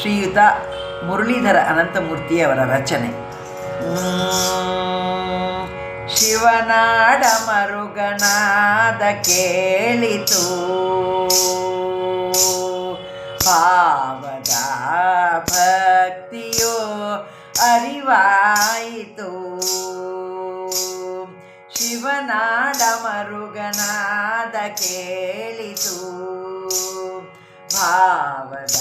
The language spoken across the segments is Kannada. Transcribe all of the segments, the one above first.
ಶ್ರೀಯುತ ಮುರಳೀಧರ ಅನಂತಮೂರ್ತಿಯವರ ರಚನೆ. ಶಿವನಾಡ ಮರುಗನಾದ ಕೇಳಿತು. ಭಾವದ ಭಕ್ತಿಯೋ ಅರಿವಾಯಿತು. ಶಿವನಾಡ ಮರುಗನಾದ ಕೇಳಿತು. ಭಾವದ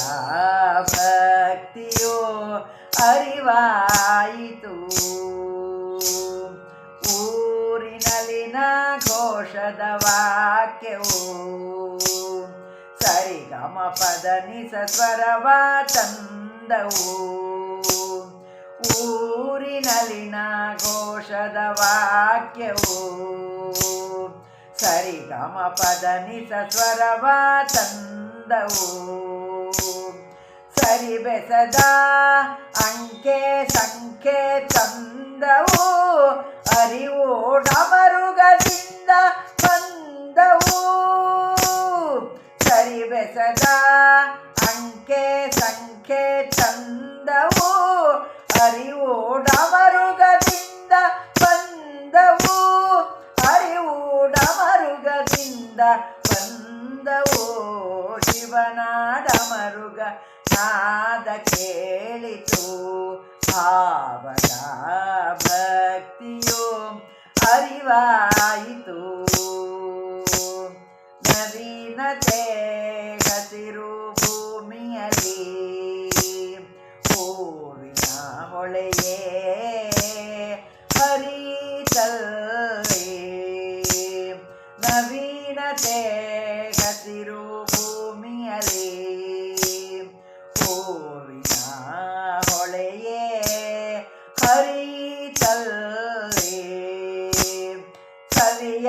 ಭಕ್ತಿಯೋ ಅರಿವಾಯಿತು. ಊರಿನಲ್ಲಿನ ಘೋಷದ ವಾಕ್ಯವು ಸರಿಗಮ ಪದ ನಿಸ ಸ್ವರವ ತಂದವು. ಊರಿನಲ್ಲಿನ ಘೋಷದ ವಾಕ್ಯವು ಸರಿಗಮ ಪದ ನಿಸ ಸ್ವರವ ತಂದವು ಸರಿ ಬೆಸದ ಅಂಕೆ ಸಂಖ್ಯೆ ತಂದವು. ಅರಿವು ಡಮರುಗದಿಂದ ಬಂದವು. ಸರಿ ಬೆಸದ ಅಂಕೆ ಸಂಖ್ಯೆ ತಂದವು. ಅರಿವು ಡಮರುಗದಿಂದ ಮರುಗ ನಾದ ಕೇಳಿತು. ಭಾವದ ಭಕ್ತಿಯೋ ಅರಿವಾಯಿತು. ನವೀನತೆ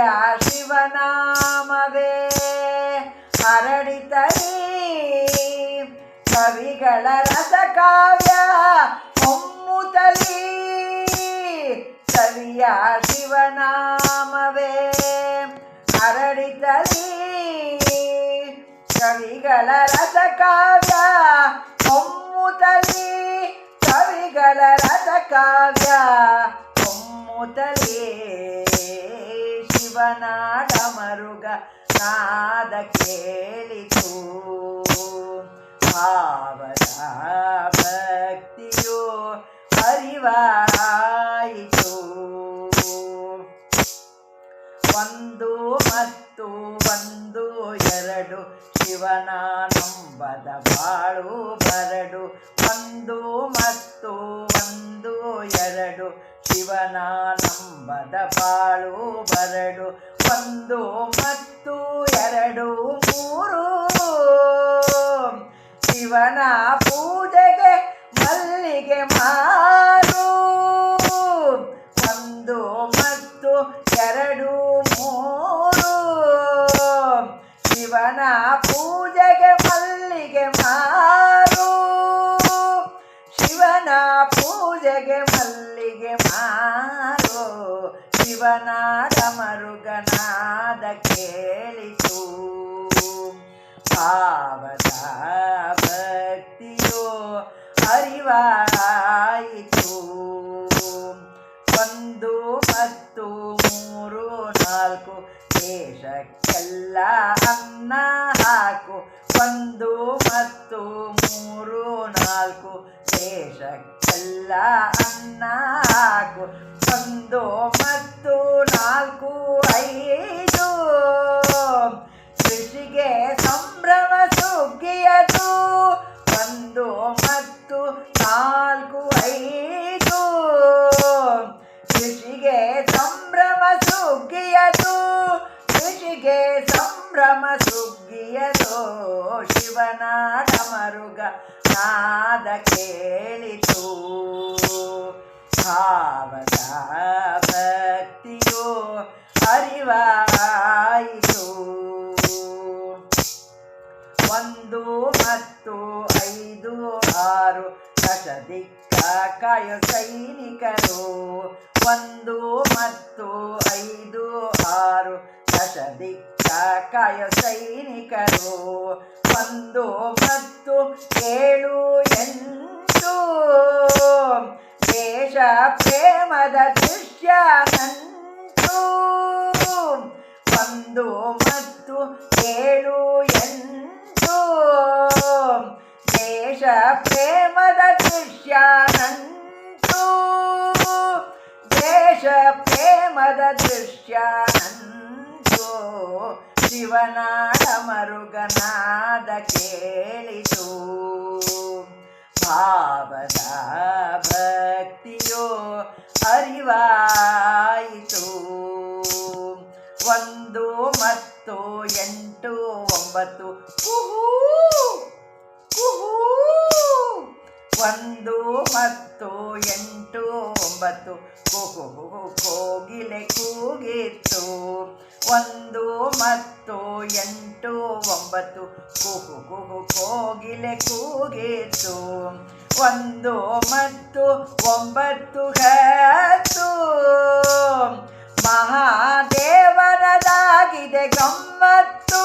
ஐயா சிவநாமவே அரடித்தனி கவிகள ரசகாவிய ஒம்முதலி கவியா சிவநாமவே அரடித்தலி கவிகள ரசகாவிய ஒம்முதலி கவிகள ரசகாவிய ஒம்முதலே ಶಿವನಾಡ ಮರುಗ ನಾದ ಕೇಳಿತು. ಭಾವದ ಭಕ್ತಿಯು ಅರಿವಾಯಿತು. ಒಂದು ಮತ್ತು ಒಂದು ಎರಡು ಶಿವನ ನಂಬದ ಬಾಳು ಬರಡು. ಒಂದು ಮತ್ತು ಒಂದು ಎರಡು ಶಿವನ ನಂಬದ ಬಾಳು ಬರಡು, ಒಂದು ಮತ್ತು ಎರಡು ಮೂರು. ಶಿವನ ಪೂಜೆಗೆ ಮಲ್ಲಿಗೆ ಮಾರು, ಒಂದು ಮತ್ತು ಎರಡು ಮೂರು. ಶಿವನ ಶಿವನಾಡ ಮರುಗನಾದ ಕೇಳಿತು ಪಾವದ ಭಕ್ತಿಯೋ ಅರಿವಾಯಿತು. ಒಂದು ಮತ್ತು ಮೂರು ನಾಲ್ಕು ದೇಶಕ್ಕೆಲ್ಲ ಅನ್ನ ಹಾಕು. ಒಂದು ಮತ್ತು ಮೂರು ನಾಲ್ಕು ದೇಶಕ್ಕೆಲ್ಲ ಅನ್ನ ಹಾಕು. ಒಂದು ಮತ್ತು ನಾಲ್ಕು ಐದು. ಕೃಷಿಗೆ ಸಂಭ್ರಮ ಸುಗ್ಗಿಯದು. ಒಂದು ಮತ್ತು ನಾಲ್ಕು ಐದು. ಕೃಷಿಗೆ ಸಂಭ್ರಮ ಸುಗ್ಗಿಯದು. ಕೃಷಿಗೆ ಸಂಭ್ರಮ ಸುಗ್ಗಿಯದು. ಶಿವನಾಡ ಮರುಗ ನಾದ ಕೇಳಿತು. ಭಾವದ ಭಕ್ತಿಯೋ ಅರಿವಾಯಿತು. ಒಂದು ಮತ್ತು ಐದು, ಆರು ದಶದಿಕ್ಕ ಕಾಯೋ ಸೈನಿಕರು. ಒಂದು ಮತ್ತು ಐದು, ಆರು ದಶದಿಕ್ಕ ಕಾಯೋ ಸೈನಿಕರು. ಒಂದು ಮತ್ತು ಪ್ರೇಮದ ದೃಶ್ಯ ನಂಟು ದೇಶ ಪ್ರೇಮದ ದೃಶ್ಯ ನಂಟು ಶಿವನಾಡ ಮರುಗನಾದ ಕೇಳಿತು. ಭಾವದ ಭಕ್ತಿಯೋ ಅರಿವಾಯಿತು. ಒಂದು ಮತ್ತು ಎಂಟು ಒಂಬತ್ತು ಒಂದು ಮತ್ತು ಎಂಟು, ಒಂಬತ್ತು. ಕುಹು ಕೋಗಿಲೆ ಕೂಗಿತ್ತು. ಒಂದು ಮತ್ತು ಎಂಟು, ಒಂಬತ್ತು. ಕುಹು ಕುಹು ಕೋಗಿಲೆ ಕೂಗಿತ್ತು. ಒಂದು ಮತ್ತು ಒಂಬತ್ತು, ಹತ್ತು. ಮಹಾದೇವನದಾಗಿದೆ ಗಮ್ಮತ್ತು.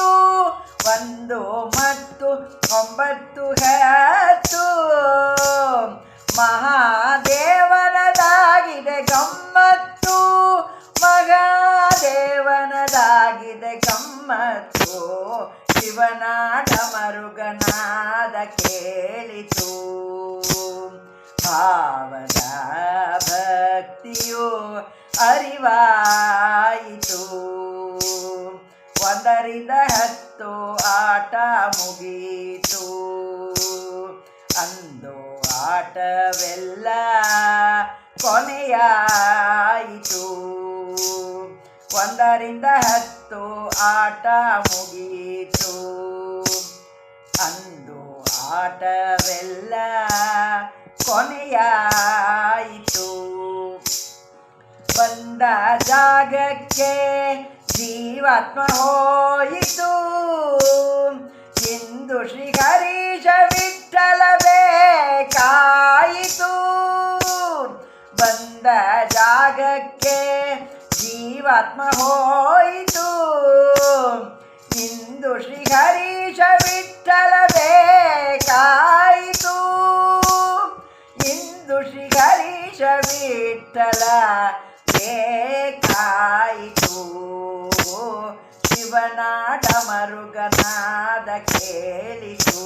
ಒಂದು ಮತ್ತು ಒಂಬತ್ತು ಹತ್ತು ಮಹಾದೇವನದಾಗಿದೆ ಗಮ್ಮತ್ತು. ಮಹಾದೇವನದಾಗಿದೆ ಗಮ್ಮತ್ತು. ಶಿವನಾದ ಮರುಗನಾದ ಕೇಳಿತು. ಭಾವದ ಭಕ್ತಿಯು ಅರಿವಾಯಿತು. ಒಂದರಿಂದ ಹತ್ತು ಆಟ ಮುಗೀತು. ಅಂದು ಆಟವೆಲ್ಲ ಕೊನೆಯಾಯಿತು. ಒಂದರಿಂದ ಹತ್ತು ಆಟ ಮುಗೀತು. ಅಂದು ಆಟವೆಲ್ಲ ಕೊನೆಯಾಯಿತು. ಬಂದ ಜಾಗಕ್ಕೆ ಜೀವಾತ್ಮ ಹೋಯಿತು. ಇಂದು ಶ್ರೀ ಹರೀಶ ವಿಠಲ ಬೇಕಾಯಿತು. ಬಂದ ಜಾಗಕ್ಕೆ ಜೀವಾತ್ಮ ಹೋಯಿತು. ಇಂದು ಶ್ರೀ ಹರೀಶ ವಿಠಲ ಬೇಕಾಯಿತು. ಇಂದು ಶ್ರೀ ಹರೀಶ ವಿಠಲ ಬೇಕಾಯಿತು. ಶಿವನಾಟ ಮರುಗನಾದ ಕೇಳಿತು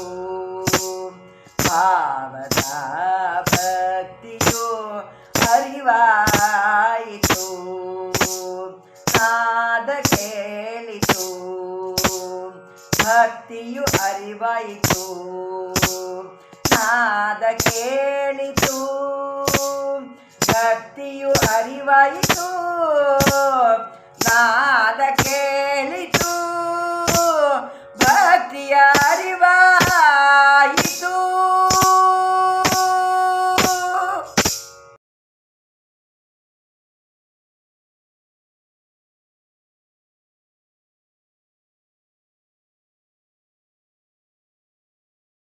ಭಾವದ ಭಕ್ತಿಯು ಅರಿವಾಯಿತು ನಾದ ಕೇಳಿತು ಭಕ್ತಿಯು ಅರಿವಾಯಿತು ನಾದ ಕೇಳಿತು ಭಕ್ತಿಯು ಅರಿವಾಯಿತು ನಾದ ಕೇಳಿತು ಭಕ್ತಿಯ